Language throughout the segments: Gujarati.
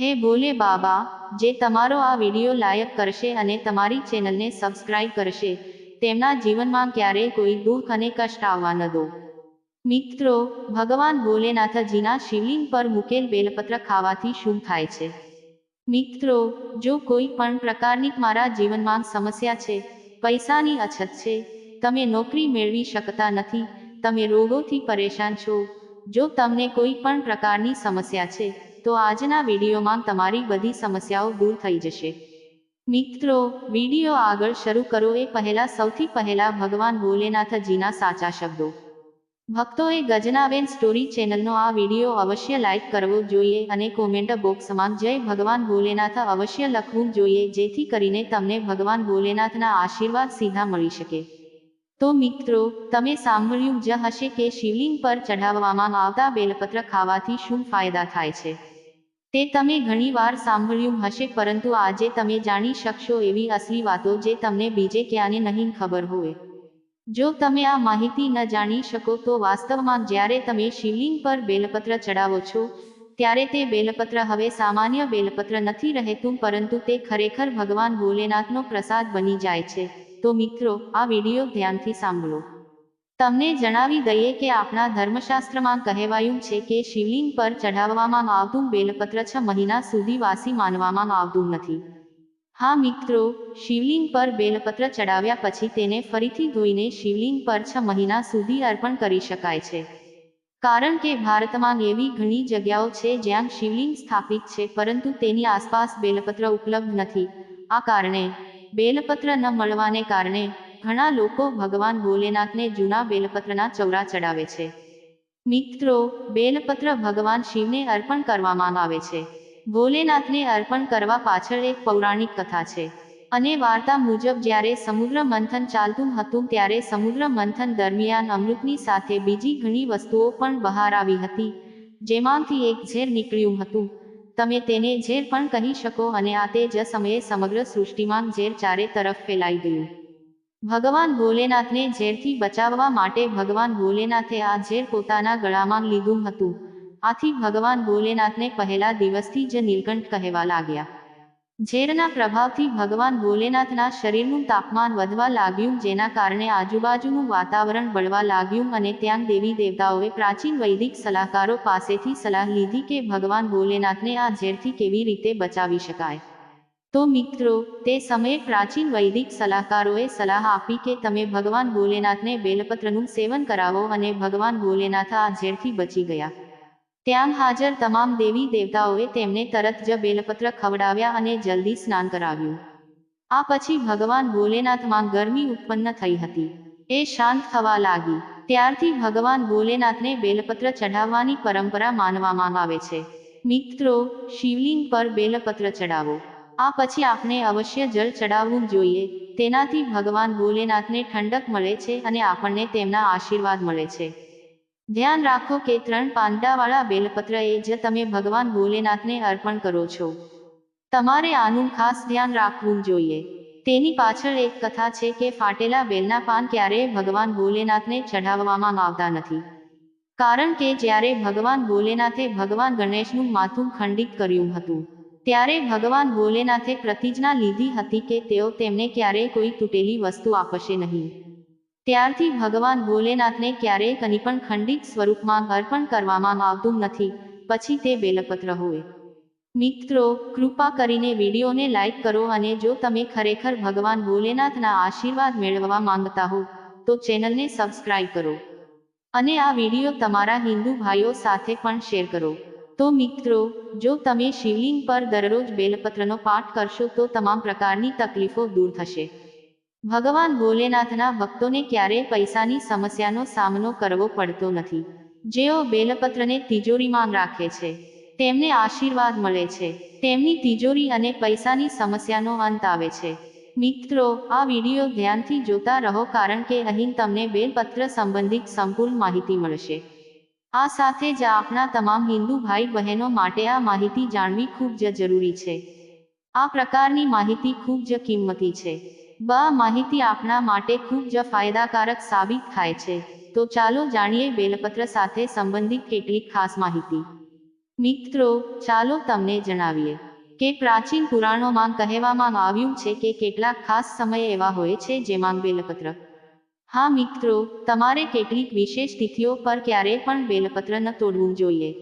હે ભોલે બાબા, જે તમારો આ વિડિયો લાયક કરશે અને તમારી ચેનલને સબસ્ક્રાઇબ કરશે, તેમના જીવનમાં ક્યારેય કોઈ દુઃખ અને કષ્ટ આવવા ન દો. મિત્રો, ભગવાન ભોલેનાથજીના શિવલિંગ પર મૂકેલ બેલપત્ર ખાવાથી શું થાય છે? મિત્રો, જો કોઈ પણ પ્રકારની મારા જીવનમાં સમસ્યા છે, પૈસાની અછત છે, તમે નોકરી મેળવી શકતા નથી, તમે રોગોથી પરેશાન છો, જો તમને કોઈ પણ પ્રકારની સમસ્યા છે તો આજના વિડીયોમાં તમારી બધી સમસ્યાઓ દૂર થઈ જશે. મિત્રો, વીડિયો આગળ શરૂ કરો એ પહેલા સૌથી પહેલા ભગવાન ભોલેનાથજીના સાચા શબ્દો. ભક્તોએ ગજનાબેન સ્ટોરી ચેનલનો આ વીડિયો અવશ્ય લાઇક કરવો જોઈએ અને કોમેન્ટ બોક્સમાં જય ભગવાન ભોલેનાથ અવશ્ય લખવું જોઈએ જેથી કરીને તમને ભગવાન ભોલેનાથના આશીર્વાદ સીધા મળી શકે. તો મિત્રો, તમે સાંભળ્યું જ હશે કે શિવલિંગ પર ચઢાવવામાં આવતા બેલપત્ર ખાવાથી શું ફાયદા થાય છે? તે તમે ઘણીવાર સાંભળ્યું હશે, પરંતુ આજે તમે જાણી શકશો એવી અસલી વાતો જે તમને બીજે ક્યાંને નહીં ખબર હોય. જો તમે આ માહિતી ન જાણી શકો, તો વાસ્તવમાં જ્યારે તમે શિવલિંગ પર બેલપત્ર ચડાવો છો, ત્યારે તે બેલપત્ર હવે સામાન્ય બેલપત્ર નથી રહેતું, પરંતુ તે ખરેખર ભગવાન ભોલેનાથનો પ્રસાદ બની જાય છે. તો મિત્રો, આ વીડિયો ધ્યાનથી સાંભળો. તમને જણાવી દઈએ કે આપણા ધર્મશાસ્ત્રમાં કહેવાયું છે કે શિવલિંગ પર ચઢાવવામાં આવતું બેલપત્ર છ મહિના સુધી વાસી માનવામાં આવતું નથી. હા મિત્રો, શિવલિંગ પર બેલપત્ર ચડાવ્યા પછી તેને ફરીથી ધોઈને શિવલિંગ પર છ મહિના સુધી અર્પણ કરી શકાય છે. કારણ કે ભારતમાં એવી ઘણી જગ્યાઓ છે જ્યાં શિવલિંગ સ્થાપિત છે, પરંતુ તેની આસપાસ બેલપત્ર ઉપલબ્ધ નથી. આ કારણે બેલપત્ર ન મળવાને કારણે ઘણા લોકો ભગવાન ભોલેનાથને જૂના બેલપત્રના ચૌરા ચડાવે છે. મિત્રો, બેલપત્ર ભગવાન શિવને અર્પણ કરવામાં આવે છે. ભોલેનાથને અર્પણ કરવા પાછળ એક પૌરાણિક કથા છે. અને વાર્તા મુજબ જ્યારે સમુદ્ર મંથન ચાલતું હતું ત્યારે સમુદ્ર મંથન દરમિયાન અમૃતની સાથે બીજી ઘણી વસ્તુઓ પણ બહાર આવી હતી. જેમાંથી એક ઝેર નીકળ્યું હતું. તમે તેને ઝેર પણ કહી શકો અને આ તે જ સમયે સમગ્ર સૃષ્ટિમાં ઝેર ચારે તરફ ફેલાઈ ગયું. ભગવાન ભોલેનાથને ઝેરથી બચાવવા માટે ભગવાન ભોલેનાથે આ ઝેર પોતાના ગળામાં લીધું હતું. આથી ભગવાન ભોલેનાથને પહેલા દિવસથી જ નીલકંઠ કહેવા લાગ્યા. ઝેરના પ્રભાવથી ભગવાન ભોલેનાથના શરીરનું તાપમાન વધવા લાગ્યું, જેના કારણે આજુબાજુનું વાતાવરણ બળવા લાગ્યું અને ત્યાં દેવી દેવતાઓએ પ્રાચીન વૈદિક સલાહકારો પાસેથી સલાહ લીધી કે ભગવાન ભોલેનાથને આ ઝેરથી કેવી રીતે બચાવી શકાય. તો મિત્રો, તે સમયે પ્રાચીન વૈદિક સલાહકારોએ સલાહ આપી કે તમે ભગવાન ભોલેનાથને બેલપત્રનું સેવન કરાવો અને ભગવાન ભોલેનાથ આ ઝેરથી બચી ગયા. ત્યાં હાજર તમામ દેવી દેવતાઓએ તેમને તરત જ બેલપત્ર ખવડાવ્યા અને જલ્દી સ્નાન કરાવ્યું. આ પછી ભગવાન ભોલેનાથમાં ગરમી ઉત્પન્ન થઈ હતી. એ શાંત થવા લાગી. ત્યારથી ભગવાન ભોલેનાથને બેલપત્ર ચઢાવવાની પરંપરા માનવામાં આવે છે. મિત્રો, શિવલિંગ પર બેલપત્ર ચડાવો આ પછી આપણે અવશ્ય જળ ચડાવવું જોઈએ. તેનાથી ભગવાન ભોલેનાથને ઠંડક મળે છે અને આપણને તેમના આશીર્વાદ મળે છે. ધ્યાન રાખો કે ત્રણ પાંડાવાળા બેલપત્ર એ જ તમે ભગવાન ભોલેનાથને અર્પણ કરો છો. તમારે આનું ખાસ ધ્યાન રાખવું જોઈએ. તેની પાછળ એક કથા છે કે ફાટેલા બેલના પાન ક્યારેય ભગવાન ભોલેનાથને ચઢાવવામાં આવતા નથી. કારણ કે જ્યારે ભગવાન ભોલેનાથે ભગવાન ગણેશનું માથું ખંડિત કર્યું હતું ત્યારે ભગવાન ભોલેનાથે પ્રતિજ્ઞા લીધી હતી કે તેઓ તેમને ક્યારેય કોઈ તૂટેલી વસ્તુ આપશે નહીં. ત્યારથી ભગવાન ભોલેનાથને ક્યારેય કની પણ ખંડિત સ્વરૂપમાં અર્પણ કરવામાં આવતું નથી, પછી તે બેલપત્ર હોય. મિત્રો, કૃપા કરીને વિડીયોને લાઈક કરો અને જો તમે ખરેખર ભગવાન ભોલેનાથના આશીર્વાદ મેળવવા માંગતા હો, તો ચેનલને સબસ્ક્રાઇબ કરો. અને આ વીડિયો તમારા હિન્દુ ભાઈઓ સાથે પણ શેર કરો. તો મિત્રો, જો તમે શિવલિંગ પર દરરોજ બેલપત્રનો પાઠ કરશો તો તમામ પ્રકારની તકલીફો દૂર થશે. ભગવાન ભોલેનાથના ભક્તોને ક્યારેય પૈસાની સમસ્યાનો સામનો કરવો પડતો નથી. જેઓ બેલપત્રને તિજોરીમાં રાખે છે, તેમને આશીર્વાદ મળે છે, તેમની તિજોરી અને પૈસાની સમસ્યાનો અંત આવે છે. મિત્રો, આ વીડિયો ધ્યાનથી જોતા રહો કારણ કે અહીં તમને બેલપત્ર સંબંધિત સંપૂર્ણ માહિતી મળશે. આ સાથે જ આપણા તમામ હિન્દુ ભાઈ બહેનો માટે આ માહિતી જાણવી ખૂબ જ જરૂરી છે. આ પ્રકારની માહિતી ખૂબ જ કિંમતી છે. બા માહિતી આપણા માટે ખૂબ જ ફાયદાકારક સાબિત થાય છે. તો ચાલો જાણીએ બેલપત્ર સાથે સંબંધિત કેટલીક ખાસ માહિતી. મિત્રો, ચાલો તમને જણાવીએ કે પ્રાચીન પુરાણોમાં કહેવામાં આવ્યું છે કે કેટલાક ખાસ સમય એવા હોય છે જેમાં બેલપત્ર હા મિત્રો, તમારે કેટલીક વિશેષ તિથિઓ પર ક્યારેય પણ બેલપત્ર ન તોડવું જોઈએ.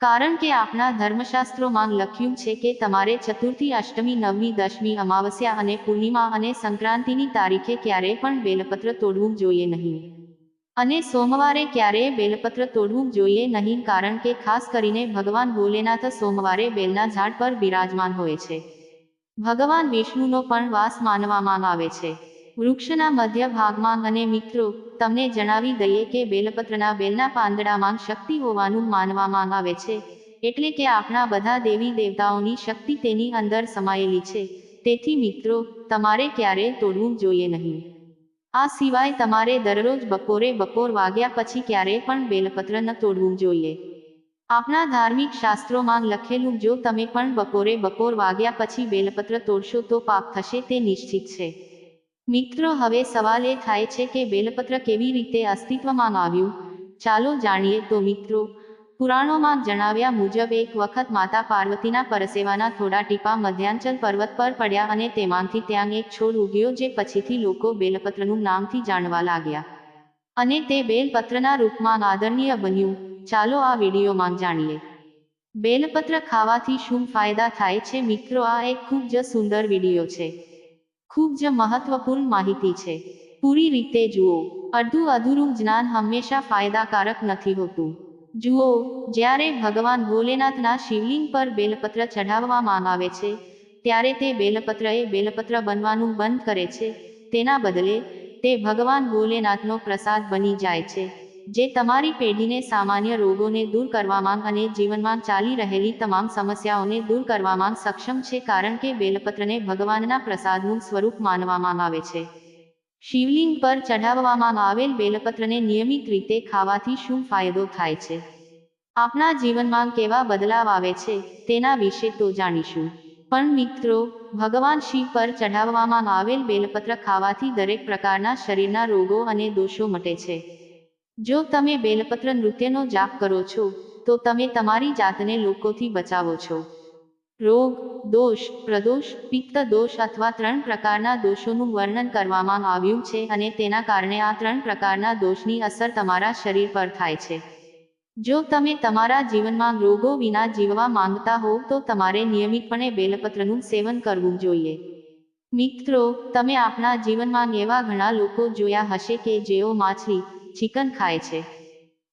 કારણ કે આપણા ધર્મશાસ્ત્રોમાં લખ્યું છે કે તમારે ચતુર્થી અષ્ટમી, નવમી દશમી અમાવસ્યા અને પૂર્ણિમા અને સંક્રાંતિની તારીખે ક્યારેય પણ બેલપત્ર તોડવું જોઈએ નહીં. અને સોમવારે ક્યારેય બેલપત્ર તોડવું જોઈએ નહીં કારણ કે ખાસ કરીને ભગવાન ભોલેનાથ સોમવારે બેલના ઝાડ પર બિરાજમાન હોય છે. ભગવાન વિષ્ણુનો પણ વાસ માનવામાં આવે છે. વૃક્ષના મધ્ય ભાગમાં અને મિત્રો, તમને જણાવી દઈએ કે બેલપત્રના બેલના પાંદડામાં શક્તિ હોવાનું માનવામાં આવે છે, એટલે કે આપણા બધા દેવી દેવતાઓની શક્તિ તેની અંદર સમાયેલી છે, તેથી મિત્રો, તમારે ક્યારેય તોડવું જોઈએ નહીં. આ સિવાય તમારે દરરોજ બપોરે બપોર વાગ્યા પછી ક્યારેય પણ બેલપત્ર ન તોડવું જોઈએ. આપણા ધાર્મિક શાસ્ત્રોમાં લખેલું, જો તમે પણ બપોરે બપોર વાગ્યા પછી બેલપત્ર તોડશો તો પાપ થશે તે નિશ્ચિત છે. મિત્રો, હવે સવાલ એ થાય છે કે બેલપત્ર કેવી રીતે અસ્તિત્વમાં આવ્યું? ચાલો જાણીએ. તો મિત્રો, પુરાણોમાં જણાવ્યા મુજબ એક વખત માતા પાર્વતીના પરસેવાના થોડા ટીપા મધ્યાંચલ પર્વત પર પડ્યા અને તેમાંથી ત્યાં એક છોડ ઉગ્યો જે પછીથી લોકો બેલપત્રનું નામથી જાણવા લાગ્યા. અને તે બેલપત્રના રૂપમાં આદરણીય બન્યું. ચાલો આ વિડીયોમાં જાણીએ. બેલપત્ર ખાવાથી શું ફાયદા થાય છે? મિત્રો, આ એક ખૂબ જ સુંદર વીડિયો છે. ખૂબ જ મહત્વપૂર્ણ માહિતી છે. પૂરી રીતે જુઓ, અડધું અધૂરું જ્ઞાન હંમેશા ફાયદાકારક નથી હોતું. જુઓ, જ્યારે ભગવાન ભોલેનાથના શિવલિંગ પર બેલપત્ર ચઢાવવામાં આવે છે, ત્યારે તે બેલપત્ર એ બેલપત્ર બનવાનું બંધ કરે છે. તેના બદલે, તે ભગવાન ભોલેનાથનો પ્રસાદ બની જાય છે. જે તમારી પેઢીને સામાન્ય રોગોને દૂર કરવામાં અને જીવનમાં ચાલી રહેલી તમામ સમસ્યાઓને દૂર કરવામાં સક્ષમ છે કારણ કે બેલપત્રને ભગવાનના પ્રસાદનું સ્વરૂપ માનવામાં આવે છે. શિવલિંગ પર ચઢાવવામાં આવેલ બેલપત્રને નિયમિત રીતે ખાવાથી શું ફાયદો થાય છે? આપણા જીવનમાં કેવા બદલાવ આવે છે તેના વિશે તો જાણીશું. પણ મિત્રો, ભગવાન શિવ પર ચઢાવવામાં આવેલ બેલપત્ર ખાવાથી દરેક પ્રકારના શરીરના રોગો અને દોષો મટે છે. જો તમે બેલપત્ર નૃત્યનો જાપ કરો છો, તો તમે તમારી જાતને લોકોથી બચાવો છો. રોગ, દોષ, પ્રદોષ, પિત્ત દોષ અથવા ત્રણ પ્રકારના દોષોનું વર્ણન કરવામાં આવ્યું છે અને તેના કારણે આ ત્રણ પ્રકારના દોષની અસર તમારા શરીર પર થાય છે. જો તમે તમારા જીવનમાં રોગો વિના જીવવા માંગતા હોવ, તો તમારે નિયમિતપણે બેલપત્રનું સેવન કરવું જોઈએ. મિત્રો, તમે આપણા જીવનમાં એવા ઘણા લોકો જોયા હશે કે જેઓ માછલી ચિકન ખાય છે.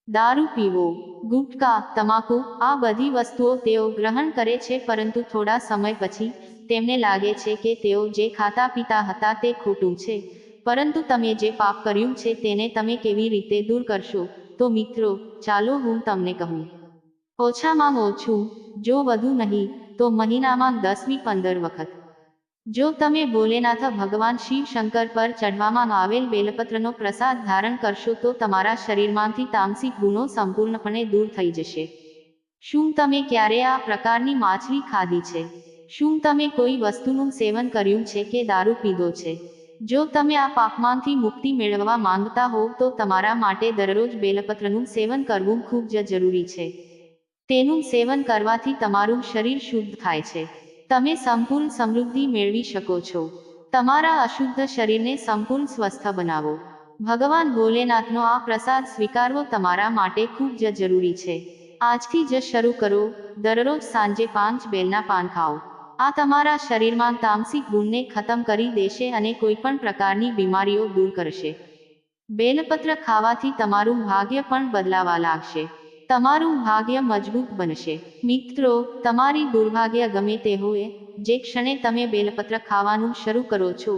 દારૂ પીવો, ગુટકા, તમાકુ, આ બધી વસ્તુઓ તેઓ ગ્રહણ કરે છે પરંતુ થોડા સમય પછી તેમને લાગે છે કે તેઓ જે ખાતા પીતા હતા તે ખોટું છે. પરંતુ તમે જે પાપ કર્યું છે તેને તમે કેવી રીતે દૂર કરશો? તો મિત્રો, ચાલો હું તમને કહું. ઓછામાં ઓછું, જો વધુ નહીં, તો મહિનામાં દસમી પંદર વખત. જો તમે ભોલેનાથ ભગવાન શિવ શંકર પર ચઢવામાં આવેલ બેલપત્રનો પ્રસાદ ધારણ કરશો તો તમારા શરીરમાંથી તામસિક ગુણો સંપૂર્ણપણે દૂર થઈ જશે. શું તમે ક્યારે આ પ્રકારની માછલી ખાધી છે? શું તમે કોઈ વસ્તુનું સેવન કર્યું છે કે દારૂ પીધો છે? જો તમે આ પાપમાંથી મુક્તિ મેળવવા માંગતા હોવ તો તમારા માટે દરરોજ બેલપત્રનું સેવન કરવું ખૂબ જ જરૂરી છે. તેનું સેવન કરવાથી તમારું શરીર શુદ્ધ થાય છે. તમે સંપૂર્ણ સમૃદ્ધિ મેળવી શકો છો. તમારા અશુદ્ધ શરીરને સંપૂર્ણ સ્વસ્થ બનાવો. ભગવાન ભોલેનાથનો આ પ્રસાદ સ્વીકારવો તમારા માટે ખૂબ જ જરૂરી છે. આજથી જ શરૂ કરો. દરરોજ સાંજે પાંચ બેલના પાન ખાઓ. આ તમારા શરીરમાં તામસિક ગુણને ખતમ કરી દેશે અને કોઈ પણ પ્રકારની બીમારીઓ દૂર કરશે. બેલપત્ર ખાવાથી તમારું ભાગ્ય પણ બદલાવા લાગશે. તમારું ભાગ્ય મજબૂત બનશે. મિત્રો, તમારી દુર્ભાગ્ય ગમે તે હોય, જે ક્ષણે તમે બેલપત્ર ખાવાનું શરૂ કરો છો,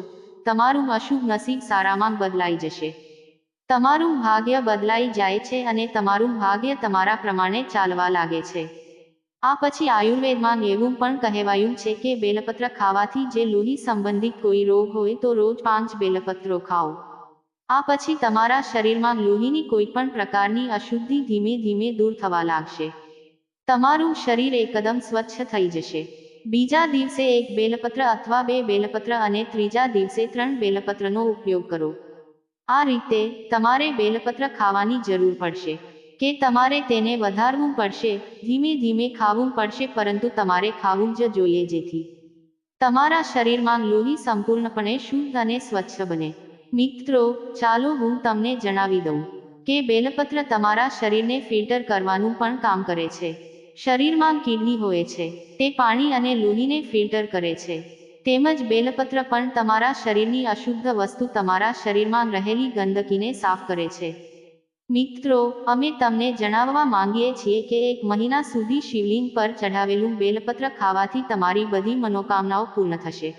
તમારું અશુભ નસીબ સારામાં બદલાઈ જશે. તમારું ભાગ્ય બદલાઈ જાય છે અને તમારું ભાગ્ય તમારા પ્રમાણે ચાલવા લાગે છે. આ પછી આયુર્વેદમાં એવું પણ કહેવાયું છે કે બેલપત્ર ખાવાથી જે લોહી સંબંધિત કોઈ રોગ હોય તો રોજ પાંચ બેલપત્રો ખાઓ. આ પછી તમારા શરીરમાં લોહીની કોઈ પણ પ્રકારની અશુદ્ધિ ધીમે ધીમે દૂર થવા લાગશે. તમારું શરીર એકદમ સ્વચ્છ થઈ જશે. બીજા દિવસે એક બેલપત્ર અથવા બે બેલપત્ર અને ત્રીજા દિવસે ત્રણ બેલપત્રનો ઉપયોગ કરો. આ રીતે તમારે બેલપત્ર ખાવાની જરૂર પડશે. કે તમારે તેને વધારવું પડશે, ધીમે ધીમે ખાવું પડશે પરંતુ તમારે ખાવું જ જોઈએ જેથી તમારા શરીરમાં લોહી સંપૂર્ણપણે શુદ્ધ અને સ્વચ્છ બને. મિત્રો, ચાલો હું તમને જણાવી દઉં કે બેલપત્ર તમારા શરીરને ફિલ્ટર કરવાનું પણ કામ કરે છે. શરીરમાં કિડની હોય છે, તે પાણી અને લોહીને ફિલ્ટર કરે છે. તેમજ બેલપત્ર પણ તમારા શરીરની અશુદ્ધ વસ્તુ તમારા શરીરમાં રહેલી ગંદકીને સાફ કરે છે. મિત્રો, અમે તમને જણાવવા માંગીએ છીએ કે એક મહિના સુધી શિવલિંગ પર ચઢાવેલું બેલપત્ર ખાવાથી તમારી બધી મનોકામનાઓ પૂર્ણ થશે.